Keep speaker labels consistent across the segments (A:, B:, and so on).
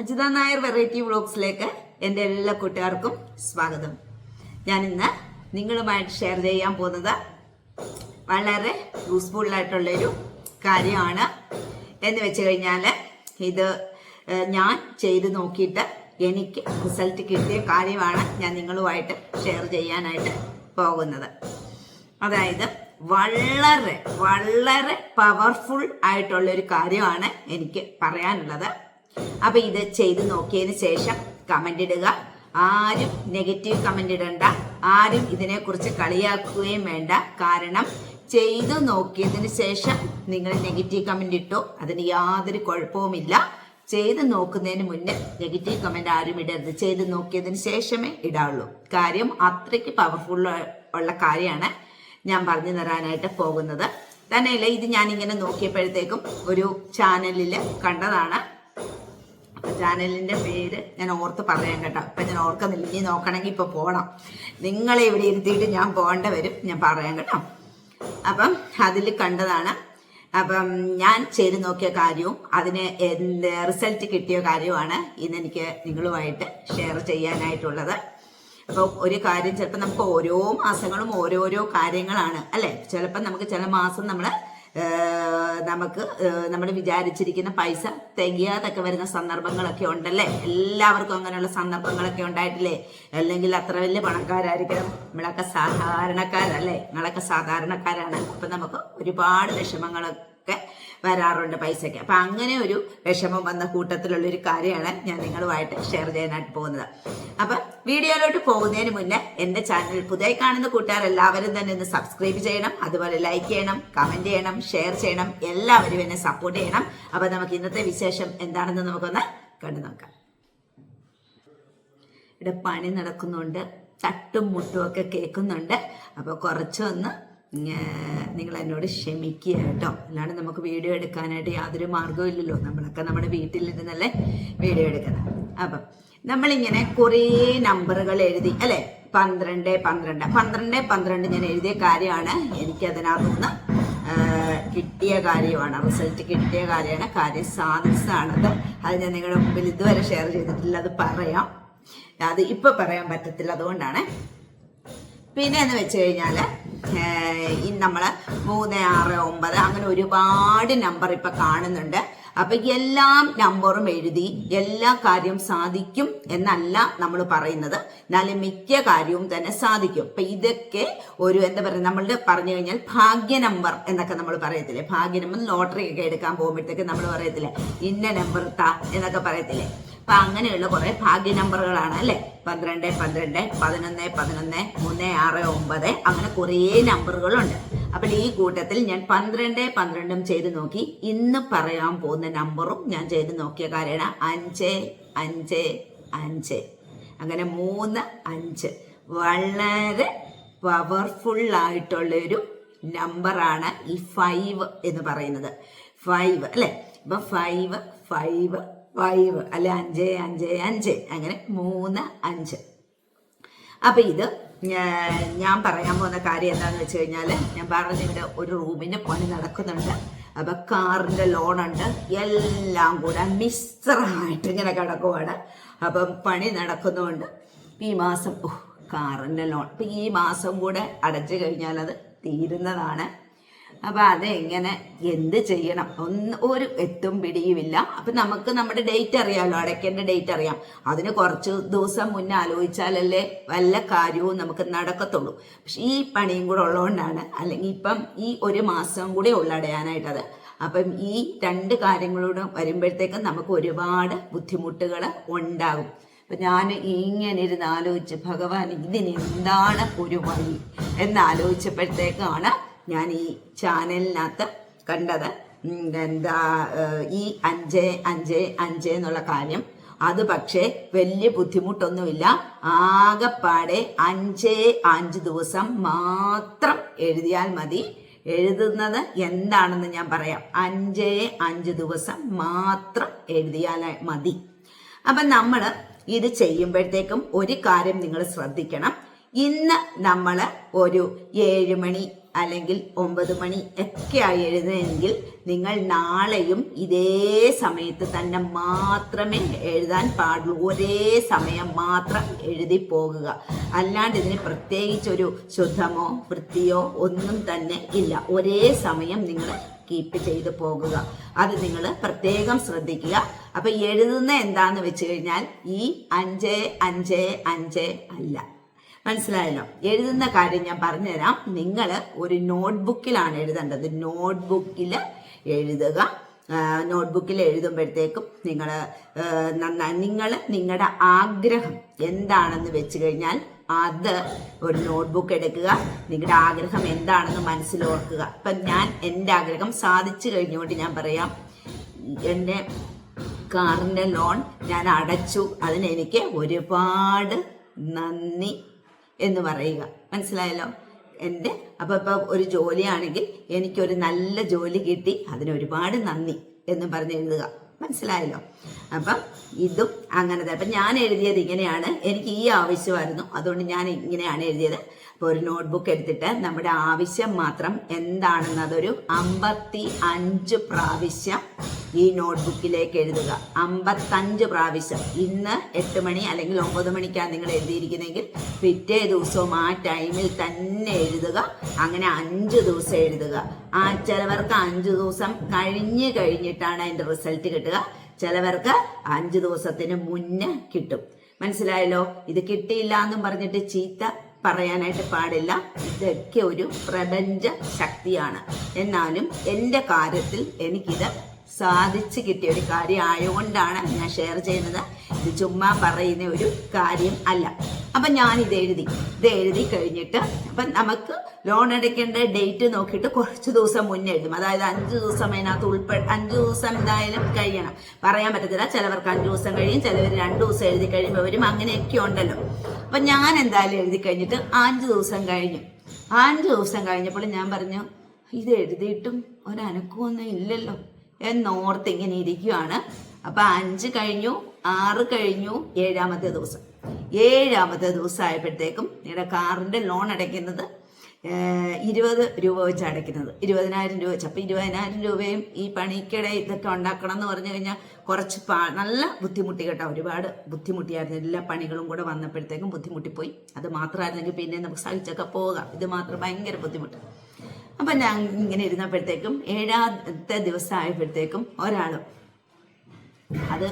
A: Ajitha Nair variety വ്ളോഗ്സിലേക്ക് എന്റെ എല്ലാ കൂട്ടുകാർക്കും സ്വാഗതം. ഞാൻ ഇന്ന് നിങ്ങളുമായിട്ട് ഷെയർ ചെയ്യാൻ പോകുന്നത് വളരെ യൂസ്ഫുൾ ആയിട്ടുള്ളൊരു കാര്യമാണ്. എന്ന് വെച്ച് കഴിഞ്ഞാൽ ഇത് ഞാൻ ചെയ്ത് നോക്കിയിട്ട് എനിക്ക് റിസൾട്ട് കിട്ടിയ കാര്യമാണ് ഞാൻ നിങ്ങളുമായിട്ട് ഷെയർ ചെയ്യാനായിട്ട് പോകുന്നത്. അതായത് വളരെ വളരെ പവർഫുൾ ആയിട്ടുള്ള ഒരു കാര്യമാണ് എനിക്ക് പറയാനുള്ളത്. അപ്പൊ ഇത് ചെയ്ത് നോക്കിയതിന് ശേഷം കമന്റ് ഇടുക. ആരും നെഗറ്റീവ് കമന്റ് ഇടണ്ട. ആരും ഇതിനെക്കുറിച്ച് കളിയാക്കുകയും വേണ്ട. കാരണം ചെയ്തു നോക്കിയതിന് ശേഷം നിങ്ങൾ നെഗറ്റീവ് കമന്റ് ഇട്ടോ. അതിന് യാതൊരു കുഴപ്പവുമില്ല. ചെയ്ത് നോക്കുന്നതിന് മുന്നേ നെഗറ്റീവ് കമന്റ് ആരും ഇടരുത്. ചെയ്ത് നോക്കിയതിന് ശേഷമേ ഇടാവുള്ളൂ. കാര്യം അത്രയ്ക്ക് പവർഫുൾ ഉള്ള കാര്യമാണ് ഞാൻ പറഞ്ഞു തരാനായിട്ട് പോകുന്നത്. തന്നെയല്ല ഇത് ഞാൻ ഇങ്ങനെ നോക്കിയപ്പോഴത്തേക്കും ഒരു ചാനലിൽ കണ്ടതാണ്. ചാനലിന്റെ പേര് ഞാൻ ഓർത്ത് പറയാൻ കേട്ടോ. ഇപ്പൊ ഞാൻ ഓർക്കുന്നില്ല. ഇനി നോക്കണമെങ്കിൽ ഇപ്പൊ പോണം. നിങ്ങളെ ഇവിടെ ഇരുത്തിയിട്ട് ഞാൻ പോകേണ്ട വരും. ഞാൻ പറയാൻ കേട്ടോ. അപ്പം അതിൽ കണ്ടതാണ്. അപ്പം ഞാൻ ചെയ്ത് നോക്കിയ കാര്യവും അതിന് എന്ത് റിസൾട്ട് കിട്ടിയ കാര്യവുമാണ് ഇന്ന് എനിക്ക് നിങ്ങളുമായിട്ട് ഷെയർ ചെയ്യാനായിട്ടുള്ളത്. അപ്പോൾ ഒരു കാര്യം ചിലപ്പോൾ നമുക്ക് ഓരോ മാസങ്ങളും ഓരോരോ കാര്യങ്ങളാണ് അല്ലേ? ചിലപ്പോൾ നമുക്ക് ചില മാസം നമ്മൾ നമുക്ക് നമ്മൾ വിചാരിച്ചിരിക്കുന്ന പൈസ തികയാതൊക്കെ വരുന്ന സന്ദർഭങ്ങളൊക്കെ ഉണ്ടല്ലേ? എല്ലാവർക്കും അങ്ങനെയുള്ള സന്ദർഭങ്ങളൊക്കെ ഉണ്ടായിട്ടില്ലേ? അല്ലെങ്കിൽ അത്ര വലിയ പണക്കാരായിരിക്കണം. നമ്മളൊക്കെ സാധാരണക്കാരല്ലേ? നിങ്ങളൊക്കെ സാധാരണക്കാരാണ്. അപ്പം നമുക്ക് ഒരുപാട് വിഷമങ്ങളൊക്കെ വരാറുണ്ട് പൈസയ്ക്ക് അപ്പം അങ്ങനെ ഒരു വിഷമം വന്ന കൂട്ടത്തിലുള്ള ഒരു കാര്യമാണ് ഞാൻ നിങ്ങളുമായിട്ട് ഷെയർ ചെയ്യാനായിട്ട് പോകുന്നത്. അപ്പം വീഡിയോയിലോട്ട് പോകുന്നതിന് മുന്നേ എന്റെ ചാനൽ പുതിയ കാണുന്ന കൂട്ടുകാർ എല്ലാവരും തന്നെ ഒന്ന് സബ്സ്ക്രൈബ് ചെയ്യണം. അതുപോലെ ലൈക്ക് ചെയ്യണം കമന്റ് ചെയ്യണം ഷെയർ ചെയ്യണം. എല്ലാവരും എന്നെ സപ്പോർട്ട് ചെയ്യണം. അപ്പം നമുക്ക് ഇന്നത്തെ വിശേഷം എന്താണെന്ന് നമുക്കൊന്ന് കണ്ടു നോക്കാം. ഇവിടെ പണി നടക്കുന്നുണ്ട്. തട്ടും മുട്ടും ഒക്കെ കേൾക്കുന്നുണ്ട്. അപ്പോൾ കുറച്ചൊന്ന് നിങ്ങൾ എന്നോട് ക്ഷമിക്കുക കേട്ടോ. അല്ലാണ്ട് നമുക്ക് വീഡിയോ എടുക്കാനായിട്ട് യാതൊരു മാർഗവും ഇല്ലല്ലോ. നമ്മളൊക്കെ നമ്മുടെ വീട്ടിലിരുന്നല്ലേ വീഡിയോ എടുക്കുന്നത്. അപ്പം നമ്മളിങ്ങനെ കുറേ നമ്പറുകൾ എഴുതി അല്ലേ? പന്ത്രണ്ട് പന്ത്രണ്ട്. പന്ത്രണ്ട് പന്ത്രണ്ട് ഞാൻ എഴുതിയ കാര്യമാണ്. എനിക്കതിനകത്തുനിന്ന് അതിനകത്തുനിന്ന് കിട്ടിയ കാര്യമാണ്. റിസൾട്ട് കിട്ടിയ കാര്യമാണ്. കാര്യം സാധിച്ചതാണത്. അത് ഞാൻ നിങ്ങളുടെ മുമ്പിൽ ഇതുവരെ ഷെയർ ചെയ്തിട്ടില്ല. അത് പറയാം. അത് ഇപ്പൊ പറയാൻ പറ്റത്തില്ല. അതുകൊണ്ടാണ്. പിന്നെ എന്ന് വെച്ച് കഴിഞ്ഞാൽ നമ്മൾ മൂന്ന് ആറ് ഒമ്പത് അങ്ങനെ ഒരുപാട് നമ്പർ ഇപ്പൊ കാണുന്നുണ്ട്. അപ്പൊ എല്ലാ നമ്പറും എഴുതി എല്ലാ കാര്യവും സാധിക്കും എന്നല്ല നമ്മൾ പറയുന്നത്. എന്നാലും മിക്ക കാര്യവും തന്നെ സാധിക്കും. അപ്പൊ ഇതൊക്കെ ഒരു എന്താ പറയുക നമ്മൾ പറഞ്ഞു കഴിഞ്ഞാൽ ഭാഗ്യ നമ്പർ എന്നൊക്കെ നമ്മൾ പറയത്തില്ലേ? ഭാഗ്യ നമ്പർ ലോട്ടറി ഒക്കെ എടുക്കാൻ പോകുമ്പോഴത്തേക്ക് നമ്മൾ പറയത്തില്ലേ? ഇന്ന നമ്പർ താ എന്നൊക്കെ പറയത്തില്ലേ? അപ്പൊ അങ്ങനെയുള്ള കുറെ ഭാഗ്യ നമ്പറുകളാണ് അല്ലെ? പന്ത്രണ്ട് പന്ത്രണ്ട് പതിനൊന്ന് പതിനൊന്ന് മൂന്ന് ആറ് ഒമ്പത്. അങ്ങനെ കുറേ നമ്പറുകളുണ്ട്. അപ്പോൾ ഈ കൂട്ടത്തിൽ ഞാൻ പന്ത്രണ്ട് പന്ത്രണ്ടും ചെയ്ത് നോക്കി. ഇന്ന് പറയാൻ പോകുന്ന നമ്പറും ഞാൻ ചെയ്ത് നോക്കിയ കാര്യമാണ്. അഞ്ച് അഞ്ച് അഞ്ച്. അങ്ങനെ മൂന്ന് അഞ്ച്. വളരെ പവർഫുൾ ആയിട്ടുള്ളൊരു നമ്പറാണ് ഈ ഫൈവ് എന്ന് പറയുന്നത്. ഫൈവ് അല്ലേ? ഇപ്പൊ ഫൈവ് ഫൈവ് ഫൈവ് അല്ലെ അഞ്ച് അഞ്ച് അഞ്ച്. അങ്ങനെ മൂന്ന് അഞ്ച്. അപ്പൊ ഇത് ഞാൻ പറയാൻ പോകുന്ന കാര്യം എന്താണെന്ന് വെച്ച് കഴിഞ്ഞാൽ ഞാൻ പറഞ്ഞ ഇവിടെ ഒരു റൂമിന്റെ പണി നടക്കുന്നുണ്ട്. അപ്പൊ കാറിന്റെ ലോൺ ഉണ്ട്. എല്ലാം കൂടെ മിശ്രമായിട്ട് ഇങ്ങനെ കിടക്കുവാണ്. അപ്പം പണി നടക്കുന്നുണ്ട്. ഈ മാസം കാറിന്റെ ലോൺ ഈ മാസം കൂടെ അടച്ചു കഴിഞ്ഞാൽ അത് തീരുന്നതാണ്. അപ്പൊ അതെങ്ങനെ എന്ത് ചെയ്യണം? ഒന്ന് ഒരു എത്തും പിടിയുമില്ല. അപ്പൊ നമുക്ക് നമ്മുടെ ഡേറ്റ് അറിയാമല്ലോ അടയ്ക്കേണ്ട ഡേറ്റ് അറിയാം. അതിന് കുറച്ച് ദിവസം മുന്നേ ആലോചിച്ചാലല്ലേ വല്ല കാര്യവും നമുക്ക് നടക്കത്തുള്ളൂ. പക്ഷെ ഈ പണിയും കൂടെ ഉള്ളതുകൊണ്ടാണ് അല്ലെങ്കിൽ ഇപ്പം ഈ ഒരു മാസം കൂടെ ഉള്ളടയാനായിട്ടത് അപ്പം ഈ രണ്ട് കാര്യങ്ങളോട് വരുമ്പോഴത്തേക്കും നമുക്ക് ഒരുപാട് ബുദ്ധിമുട്ടുകൾ ഉണ്ടാകും. അപ്പൊ ഞാൻ ഇങ്ങനെ ഇരുന്ന് ആലോചിച്ച് ഭഗവാൻ ഇതിന് എന്താണ് ഒരു വഴി? എന്നാലോചിച്ചപ്പോഴത്തേക്കാണ് ഞാൻ ഈ ചാനലിനകത്ത് കണ്ടത് എന്താ ഈ അഞ്ച് അഞ്ച് അഞ്ച് എന്നുള്ള കാര്യം. അത് പക്ഷേ വലിയ ബുദ്ധിമുട്ടൊന്നുമില്ല. ആകെപ്പാടെ അഞ്ച് അഞ്ച് ദിവസം മാത്രം എഴുതിയാൽ മതി. എഴുതുന്നത് എന്താണെന്ന് ഞാൻ പറയാം. അഞ്ച് അഞ്ച് ദിവസം മാത്രം എഴുതിയാൽ മതി. അപ്പം നമ്മൾ ഇത് ചെയ്യുമ്പോഴത്തേക്കും ഒരു കാര്യം നിങ്ങൾ ശ്രദ്ധിക്കണം. ഇന്ന് നമ്മൾ ഒരു ഏഴ് മണി അല്ലെങ്കിൽ ഒമ്പത് മണി ഒക്കെ ആയി എഴുതുന്നതെങ്കിൽ നിങ്ങൾ നാളെയും ഇതേ സമയത്ത് തന്നെ മാത്രമേ എഴുതാൻ പാടുള്ളൂ. ഒരേ സമയം മാത്രം എഴുതി പോകുക. അല്ലാണ്ട് ഇതിന് പ്രത്യേകിച്ചൊരു ശുദ്ധമോ വൃത്തിയോ ഒന്നും തന്നെ ഇല്ല. ഒരേ സമയം നിങ്ങൾ കീപ്പ് ചെയ്ത് പോകുക. അത് നിങ്ങൾ പ്രത്യേകം ശ്രദ്ധിക്കുക. അപ്പം എഴുതുന്ന എന്താണെന്ന് വെച്ച് കഴിഞ്ഞാൽ ഈ അഞ്ച് അഞ്ച് അഞ്ച് അല്ല. മനസ്സിലായല്ലോ? എഴുതുന്ന കാര്യം ഞാൻ പറഞ്ഞുതരാം. നിങ്ങൾ ഒരു നോട്ട്ബുക്കിലാണ് എഴുതേണ്ടത്. നോട്ട്ബുക്കിൽ എഴുതുക. നോട്ട്ബുക്കിൽ എഴുതുമ്പോഴത്തേക്കും നിങ്ങൾ നന്നായി നിങ്ങൾ നിങ്ങളുടെ ആഗ്രഹം എന്താണെന്ന് വെച്ച് കഴിഞ്ഞാൽ അത് ഒരു നോട്ട്ബുക്ക് എടുക്കുക. നിങ്ങളുടെ ആഗ്രഹം എന്താണെന്ന് മനസ്സിലോർക്കുക. അപ്പം ഞാൻ എന്റെ ആഗ്രഹം സാധിച്ചു കഴിഞ്ഞുകൊണ്ട് ഞാൻ പറയാം. എന്റെ കാറിന്റെ ലോൺ ഞാൻ അടച്ചു. അതിനെനിക്ക് ഒരുപാട് നന്ദി. എന്ന് പറയുക. മനസ്സിലായല്ലോ? എന്റെ അപ്പോൾ ഇപ്പോൾ ഒരു ജോലിയാണെങ്കിൽ എനിക്കൊരു നല്ല ജോലി കിട്ടി അതിന് ഒരുപാട് നന്ദി എന്ന് പറഞ്ഞ് എഴുതുക. മനസ്സിലായല്ലോ? അപ്പം ഇതും അങ്ങനത്തെ. അപ്പം ഞാൻ എഴുതിയത് ഇങ്ങനെയാണ്. എനിക്ക് ഈ ആവശ്യമായിരുന്നു. അതുകൊണ്ട് ഞാൻ ഇങ്ങനെയാണ് എഴുതിയത്. ഒരു നോട്ട്ബുക്ക് എടുത്തിട്ട് നമ്മുടെ ആവശ്യം മാത്രം എന്താണെന്ന് അതൊരു അമ്പത്തി അഞ്ച് പ്രാവശ്യം ഈ നോട്ട്ബുക്കിലേക്ക് എഴുതുക. അമ്പത്തഞ്ച് പ്രാവശ്യം. ഇന്ന് എട്ട് മണി അല്ലെങ്കിൽ ഒമ്പത് മണിക്കാണ് നിങ്ങൾ എഴുതിയിരിക്കുന്നതെങ്കിൽ പിറ്റേ ദിവസവും ആ ടൈമിൽ തന്നെ എഴുതുക. അങ്ങനെ അഞ്ച് ദിവസം എഴുതുക. ആ ചിലവർക്ക് അഞ്ച് ദിവസം കഴിഞ്ഞ് കഴിഞ്ഞിട്ടാണ് അതിന്റെ റിസൾട്ട് കിട്ടുക. ചിലവർക്ക് അഞ്ച് ദിവസത്തിന് മുന്നേ കിട്ടും. മനസ്സിലായല്ലോ? ഇത് കിട്ടിയില്ല എന്നും പറഞ്ഞിട്ട് ചീത്ത പറയാനായിട്ട് പാടില്ല. ഇതൊക്കെ ഒരു പ്രപഞ്ച ശക്തിയാണ്. എന്നാലും എന്റെ കാര്യത്തിൽ എനിക്കിത് സാധിച്ചു കിട്ടിയ ഒരു കാര്യം ആയതുകൊണ്ടാണ് ഞാൻ ഷെയർ ചെയ്യുന്നത്. ഇത് ചുമ്മാ പറയുന്ന ഒരു കാര്യം അല്ല. അപ്പം ഇത് എഴുതി. ഇത് എഴുതി കഴിഞ്ഞിട്ട് അപ്പം നമുക്ക് ലോൺ അടയ്ക്കേണ്ട ഡേറ്റ് നോക്കിയിട്ട് കുറച്ച് ദിവസം മുന്നേ എഴുതും. അതായത് അഞ്ച് ദിവസം അതിനകത്ത് ഉൾപ്പെ അഞ്ച് ദിവസം എന്തായാലും കഴിയണം. പറയാൻ പറ്റത്തില്ല. ചിലവർക്ക് അഞ്ച് ദിവസം കഴിയും ചിലവർ രണ്ട് ദിവസം എഴുതി കഴിയുമ്പോൾ വരും. അങ്ങനെയൊക്കെ ഉണ്ടല്ലോ. അപ്പം ഞാൻ എന്തായാലും എഴുതി കഴിഞ്ഞിട്ട് അഞ്ച് ദിവസം കഴിഞ്ഞു. അഞ്ച് ദിവസം കഴിഞ്ഞപ്പോൾ ഞാൻ പറഞ്ഞു ഇത് എഴുതിയിട്ടും ഒരനക്കമൊന്നും ഇല്ലല്ലോ. എന്നോർത്ത് ഇങ്ങനെ ഇരിക്കുവാണ്. അപ്പൊ അഞ്ച് കഴിഞ്ഞു ആറ് കഴിഞ്ഞു ഏഴാമത്തെ ദിവസം. ഏഴാമത്തെ ദിവസമായപ്പോഴത്തേക്കും നിങ്ങളുടെ കാറിന്റെ ലോൺ അടയ്ക്കുന്നത് ഇരുപത് രൂപ വെച്ച് അടയ്ക്കുന്നത്. ഇരുപതിനായിരം രൂപ വെച്ച്. അപ്പം ഇരുപതിനായിരം രൂപയും ഈ പണിക്കിടെ ഇതൊക്കെ ഉണ്ടാക്കണം എന്ന് പറഞ്ഞു കഴിഞ്ഞാൽ കുറച്ച് പാ നല്ല ബുദ്ധിമുട്ടി കേട്ടോ. ഒരുപാട് ബുദ്ധിമുട്ടിയായിരുന്നു. എല്ലാ പണികളും കൂടെ വന്നപ്പോഴത്തേക്കും ബുദ്ധിമുട്ടിപ്പോയി. അത് മാത്രമായിരുന്നെങ്കിൽ പിന്നെ നമുക്ക് സഹിച്ചൊക്കെ പോകാം. ഇത് മാത്രം ഭയങ്കര ബുദ്ധിമുട്ട്. അപ്പം ഞാൻ ഇങ്ങനെ ഇരുന്നപ്പോഴത്തേക്കും ഏഴാമത്തെ ദിവസം ആയപ്പോഴത്തേക്കും ഒരാൾ അത്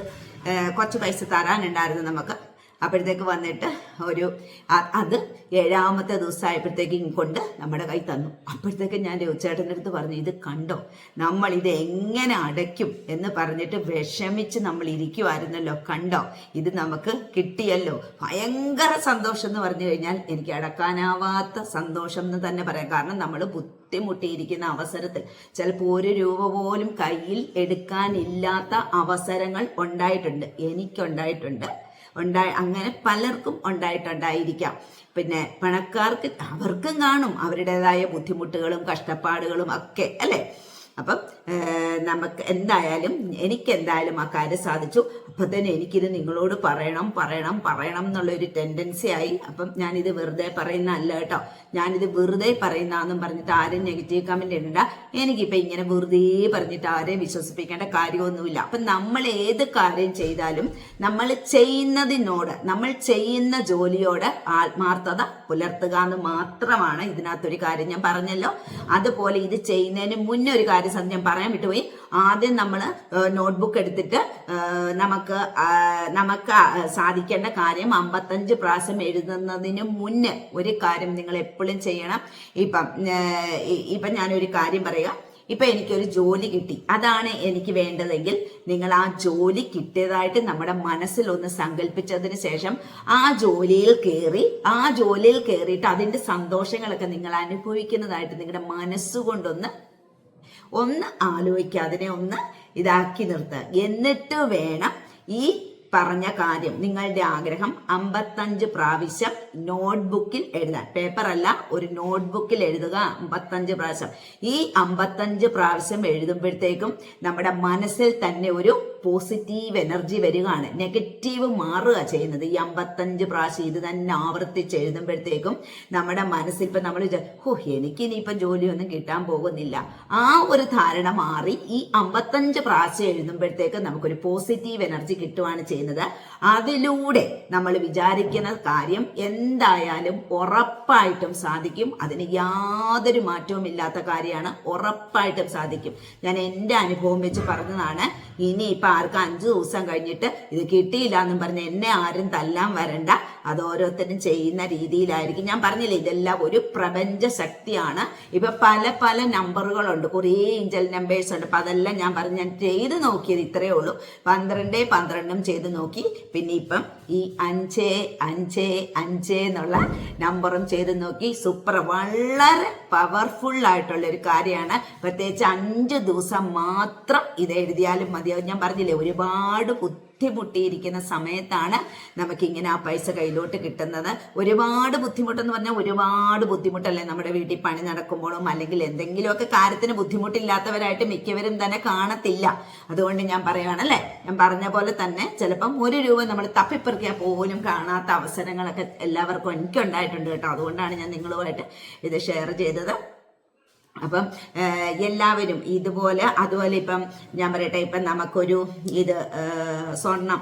A: കുറച്ച് പൈസ തരാനുണ്ടായിരുന്നു നമുക്ക്. അപ്പോഴത്തേക്ക് വന്നിട്ട് ഒരു അത് ഏഴാമത്തെ ദിവസമായപ്പോഴത്തേക്കും കൊണ്ട് നമ്മുടെ കൈ തന്നു. അപ്പോഴത്തേക്ക് ഞാൻ രവിചേട്ടന്റെ അടുത്ത് പറഞ്ഞു ഇത് കണ്ടോ? നമ്മൾ ഇത് എങ്ങനെ അടയ്ക്കും? എന്ന് പറഞ്ഞിട്ട് വിഷമിച്ച് നമ്മൾ ഇരിക്കുമായിരുന്നല്ലോ കണ്ടോ? ഇത് നമുക്ക് കിട്ടിയല്ലോ. ഭയങ്കര സന്തോഷം എന്ന് പറഞ്ഞു കഴിഞ്ഞാൽ എനിക്ക് അടക്കാനാവാത്ത സന്തോഷം എന്ന് തന്നെ പറയാം. കാരണം നമ്മൾ ബുദ്ധിമുട്ടിയിരിക്കുന്ന അവസരത്തിൽ ചിലപ്പോൾ ഒരു രൂപ പോലും കയ്യിൽ എടുക്കാനില്ലാത്ത അവസരങ്ങൾ ഉണ്ടായിട്ടുണ്ട്. എനിക്കുണ്ടായിട്ടുണ്ട്. ഉണ്ടായി അങ്ങനെ പലർക്കും ഉണ്ടായിട്ടുണ്ടായിരിക്കാം. പിന്നെ പണക്കാർക്ക് അവർക്കും കാണും അവരുടേതായ ബുദ്ധിമുട്ടുകളും കഷ്ടപ്പാടുകളും ഒക്കെ അല്ലേ? അപ്പം നമുക്ക് എന്തായാലും എനിക്ക് എന്തായാലും ആ കാര്യം സാധിച്ചു. അപ്പം തന്നെ എനിക്കിത് നിങ്ങളോട് പറയണം പറയണം പറയണം എന്നുള്ളൊരു ടെൻഡൻസി ആയി. അപ്പം ഞാനിത് വെറുതെ പറയുന്ന അല്ല കേട്ടോ. ഞാനിത് വെറുതെ പറയുന്നതെന്നും പറഞ്ഞിട്ട് ആരും നെഗറ്റീവ് കമന്റ് ഇടണ്ട. എനിക്കിപ്പോൾ ഇങ്ങനെ വെറുതെ പറഞ്ഞിട്ട് ആരെയും വിശ്വസിപ്പിക്കേണ്ട കാര്യമൊന്നുമില്ല. അപ്പം നമ്മൾ ഏത് കാര്യം ചെയ്താലും നമ്മൾ ചെയ്യുന്നതിനോട് നമ്മൾ ചെയ്യുന്ന ജോലിയോട് ആത്മാർത്ഥത പുലർത്തുക എന്ന് മാത്രമാണ് ഇതിനകത്തൊരു കാര്യം ഞാൻ പറഞ്ഞല്ലോ. അതുപോലെ ഇത് ചെയ്യുന്നതിന് മുന്നേ ഒരു കാര്യം സത്യം ഞാൻ പറയാൻ വിട്ടുപോയി. ആദ്യം നമ്മൾ നോട്ട്ബുക്ക് എടുത്തിട്ട് നമുക്ക് നമുക്ക് സാധിക്കേണ്ട കാര്യം അമ്പത്തഞ്ച് പ്രാവശ്യം എഴുതുന്നതിന് മുന്നേ ഒരു കാര്യം നിങ്ങൾ എപ്പോഴും ചെയ്യണം. ഇപ്പം ഇപ്പം ഞാനൊരു കാര്യം പറയുക ഇപ്പൊ എനിക്കൊരു ജോലി കിട്ടി. അതാണ് എനിക്ക് വേണ്ടതെങ്കിൽ നിങ്ങൾ ആ ജോലി കിട്ടിയതായിട്ട് നമ്മുടെ മനസ്സിൽ ഒന്ന് സങ്കല്പിച്ചതിന് ശേഷം ആ ജോലിയിൽ കയറി ആ ജോലിയിൽ കയറിയിട്ട് അതിന്റെ സന്തോഷങ്ങളൊക്കെ നിങ്ങൾ അനുഭവിക്കുന്നതായിട്ട് നിങ്ങളുടെ മനസ്സുകൊണ്ടൊന്ന് ഒന്ന് ആലോചിക്കുക അതിനെ ഒന്ന് ഇതാക്കി നിർത്തുക എന്നിട്ട് വേണം ഈ പറഞ്ഞ കാര്യം നിങ്ങളുടെ ആഗ്രഹം അമ്പത്തഞ്ച് പ്രാവശ്യം നോട്ട്ബുക്കിൽ എഴുതാൻ. പേപ്പർ അല്ല ഒരു നോട്ട്ബുക്കിൽ എഴുതുക അമ്പത്തഞ്ച് പ്രാവശ്യം. ഈ അമ്പത്തഞ്ച് പ്രാവശ്യം എഴുതുമ്പോഴത്തേക്കും നമ്മുടെ മനസ്സിൽ തന്നെ ഒരു പോസിറ്റീവ് എനർജി വരികയാണ്. നെഗറ്റീവ് മാറുക ചെയ്യുന്നത്. ഈ അമ്പത്തഞ്ച് പ്രാവശ്യം ഇത് തന്നെ ആവർത്തിച്ച് എഴുതുമ്പോഴത്തേക്കും നമ്മുടെ മനസ്സിൽ ഇപ്പം നമ്മൾ ഹോ എനിക്ക് ഇനിയിപ്പം ജോലിയൊന്നും കിട്ടാൻ പോകുന്നില്ല. ആ ഒരു ധാരണ മാറി ഈ അമ്പത്തഞ്ച് പ്രാവശ്യം എഴുതുമ്പോഴത്തേക്ക് നമുക്കൊരു പോസിറ്റീവ് എനർജി കിട്ടുകയാണ് ചെയ്യുന്നത്. അതിലൂടെ നമ്മൾ വിചാരിക്കുന്ന കാര്യം എന്തായാലും ഉറപ്പായിട്ടും സാധിക്കും. അതിന് യാതൊരു മാറ്റവും ഇല്ലാത്ത കാര്യമാണ്. ഉറപ്പായിട്ടും സാധിക്കും. ഞാൻ എന്റെ അനുഭവം വെച്ച് പറഞ്ഞതാണ്. ഇനി ഇപ്പൊ ആർക്കും അഞ്ച് ദിവസം കഴിഞ്ഞിട്ട് ഇത് കിട്ടിയില്ല എന്നും പറഞ്ഞ് എന്നെ ആരും തല്ലാൻ വരണ്ട. അത് ഓരോരുത്തരും ചെയ്യുന്ന രീതിയിലായിരിക്കും. ഞാൻ പറഞ്ഞില്ലേ ഇതെല്ലാം ഒരു പ്രപഞ്ച ശക്തിയാണ്. ഇപ്പൊ പല പല നമ്പറുകളുണ്ട്. കുറേ ഏഞ്ചൽ നമ്പേഴ്സ് ഉണ്ട്. അപ്പൊ അതെല്ലാം ഞാൻ പറഞ്ഞു ഞാൻ ചെയ്ത് നോക്കിയത് ഇത്രയേ ഉള്ളൂ. പന്ത്രണ്ട് പന്ത്രണ്ടും ചെയ്ത് നോക്കി. പിന്നെ ഇപ്പം ഈ അഞ്ച് അഞ്ച് അഞ്ച് എന്നുള്ള നമ്പറും ചെയ്ത് നോക്കി. സൂപ്പർ. വളരെ പവർഫുൾ ആയിട്ടുള്ള ഒരു കാര്യമാണ്. പ്രത്യേകിച്ച് അഞ്ച് ദിവസം മാത്രം ഇത് എഴുതിയാലും മതിയാവും. ഞാൻ പറഞ്ഞില്ലേ ഒരുപാട് ബുദ്ധിമുട്ടിയിരിക്കുന്ന സമയത്താണ് നമുക്കിങ്ങനെ ആ പൈസ കയ്യിലോട്ട് കിട്ടുന്നത്. ഒരുപാട് ബുദ്ധിമുട്ടെന്ന് പറഞ്ഞാൽ ഒരുപാട് ബുദ്ധിമുട്ടല്ലേ നമ്മുടെ വീട്ടിൽ പണി നടക്കുമ്പോഴും അല്ലെങ്കിൽ എന്തെങ്കിലുമൊക്കെ കാര്യത്തിന് ബുദ്ധിമുട്ടില്ലാത്തവരായിട്ട് മിക്കവരും തന്നെ കാണത്തില്ല. അതുകൊണ്ട് ഞാൻ പറയുവാണല്ലേ ഞാൻ പറഞ്ഞ പോലെ തന്നെ ചിലപ്പം ഒരു രൂപ നമ്മൾ തപ്പിപ്പെറുക്കിയാൽ പോലും കാണാത്ത അവസരങ്ങളൊക്കെ എല്ലാവർക്കും എനിക്കുണ്ടായിട്ടുണ്ട് കേട്ടോ. അതുകൊണ്ടാണ് ഞാൻ നിങ്ങളുമായിട്ട് ഇത് ഷെയർ ചെയ്തത്. അപ്പം എല്ലാവരും ഇതുപോലെ അതുപോലെ ഇപ്പം ഞാൻ പറയട്ടെ ഇപ്പം നമുക്കൊരു ഇത് സ്വർണം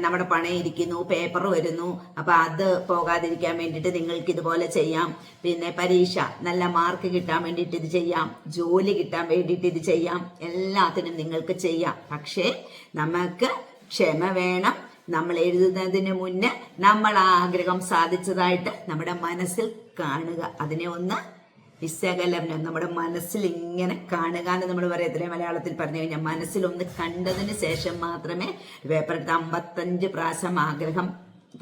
A: നമ്മുടെ പണയിരിക്കുന്നു പേപ്പർ വരുന്നു അപ്പം അത് പോകാതിരിക്കാൻ വേണ്ടിയിട്ട് നിങ്ങൾക്ക് ഇതുപോലെ ചെയ്യാം. പിന്നെ പരീക്ഷ നല്ല മാർക്ക് കിട്ടാൻ വേണ്ടിയിട്ട് ഇത് ചെയ്യാം. ജോലി കിട്ടാൻ വേണ്ടിയിട്ട് ഇത് ചെയ്യാം. എല്ലാത്തിനും നിങ്ങൾക്ക് ചെയ്യാം. പക്ഷേ നമുക്ക് ക്ഷമ വേണം. നമ്മൾ എഴുതുന്നതിന് മുന്നേ നമ്മൾ ആഗ്രഹം സാധിച്ചതായിട്ട് നമ്മുടെ മനസ്സിൽ കാണുക. അതിനെ ഒന്ന് വിശകലനം നമ്മുടെ മനസ്സിൽ ഇങ്ങനെ കാണുക എന്ന് നമ്മൾ പറയത്തില്ലേ മലയാളത്തിൽ പറഞ്ഞു കഴിഞ്ഞാൽ മനസ്സിൽ ഒന്ന് കണ്ടതിന് ശേഷം മാത്രമേ പേപ്പർ എടുത്ത് അമ്പത്തഞ്ച് പ്രാവശ്യം ആഗ്രഹം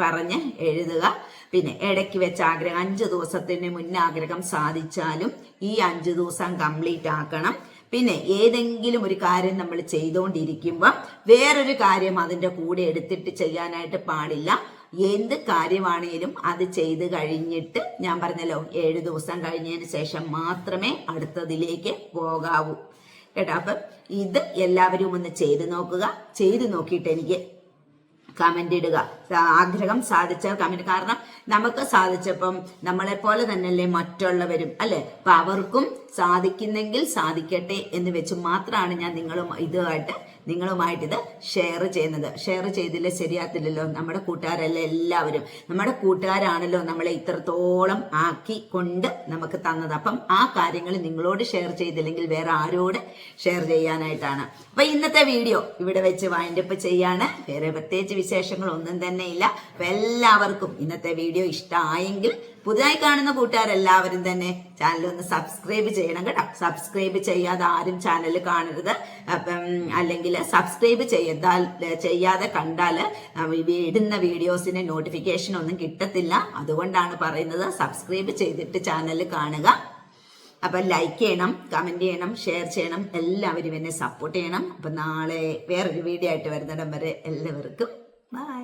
A: പറഞ്ഞ് എഴുതുക. പിന്നെ ഇടയ്ക്ക് വെച്ച് ആഗ്രഹം അഞ്ച് ദിവസത്തിന് മുന്നേ ആഗ്രഹം സാധിച്ചാലും ഈ അഞ്ച് ദിവസം കംപ്ലീറ്റ് ആക്കണം. പിന്നെ ഏതെങ്കിലും ഒരു കാര്യം നമ്മൾ ചെയ്തുകൊണ്ടിരിക്കുമ്പോൾ വേറൊരു കാര്യം അതിന്റെ കൂടെ എടുത്തിട്ട് ചെയ്യാനായിട്ട് പാടില്ല. എന്ത് കാര്യമാണേലും അത് ചെയ്ത് കഴിഞ്ഞിട്ട് ഞാൻ പറഞ്ഞല്ലോ ഏഴ് ദിവസം കഴിഞ്ഞതിന് ശേഷം മാത്രമേ അടുത്തതിലേക്ക് പോകാവൂ. കേട്ടോ? അപ്പം ഇത് എല്ലാവരും ഒന്ന് ചെയ്ത് നോക്കുക. ചെയ്ത് നോക്കിയിട്ട് എനിക്ക് കമന്റ് ഇടുക. ആഗ്രഹം സാധിച്ച കമന്റ് കാരണം നമുക്ക് സാധിച്ചപ്പം നമ്മളെ പോലെ തന്നെയല്ലേ മറ്റുള്ളവരും അല്ലെ? അപ്പൊ അവർക്കും സാധിക്കുന്നെങ്കിൽ സാധിക്കട്ടെ എന്ന് വെച്ച് മാത്രമാണ് ഞാൻ നിങ്ങളും ഇതുമായിട്ട് നിങ്ങളുമായിട്ട് ഇത് ഷെയർ ചെയ്യുന്നത്. ഷെയർ ചെയ്തില്ല? ശരിയാത്തില്ലല്ലോ നമ്മുടെ കൂട്ടുകാരല്ല എല്ലാവരും. നമ്മുടെ കൂട്ടുകാരാണല്ലോ നമ്മളെ ഇത്രത്തോളം ആക്കി കൊണ്ട് നമുക്ക് തന്നത്. അപ്പം ആ കാര്യങ്ങൾ നിങ്ങളോട് ഷെയർ ചെയ്തില്ലെങ്കിൽ വേറെ ആരോട് ഷെയർ ചെയ്യാനായിട്ടാണ്. അപ്പൊ ഇന്നത്തെ വീഡിയോ ഇവിടെ വെച്ച് വൈൻഡപ്പ് ചെയ്യാണ്. വേറെ പ്രത്യേകിച്ച് വിശേഷങ്ങൾ ഒന്നും തന്നെ ഇല്ല അപ്പൊ എല്ലാവർക്കും ഇന്നത്തെ വീഡിയോ ഇഷ്ടമായെങ്കിൽ പുതുതായി കാണുന്ന കൂട്ടുകാരെല്ലാവരും തന്നെ ചാനൽ ഒന്ന് സബ്സ്ക്രൈബ് ചെയ്യണം കേട്ടോ. സബ്സ്ക്രൈബ് ചെയ്യാതെ ആരും ചാനൽ കാണരുത്. അല്ലെങ്കിൽ സബ്സ്ക്രൈബ് ചെയ്താൽ ചെയ്യാതെ കണ്ടാൽ ഇടുന്ന വീഡിയോസിന് നോട്ടിഫിക്കേഷൻ ഒന്നും കിട്ടത്തില്ല. അതുകൊണ്ടാണ് പറയുന്നത് സബ്സ്ക്രൈബ് ചെയ്തിട്ട് ചാനൽ കാണുക. അപ്പം ലൈക്ക് ചെയ്യണം കമന്റ് ചെയ്യണം ഷെയർ ചെയ്യണം എല്ലാവരും എന്നെ സപ്പോർട്ട് ചെയ്യണം. അപ്പം നാളെ വേറൊരു വീഡിയോ ആയിട്ട് വരുന്നിടം വരെ എല്ലാവർക്കും ബൈ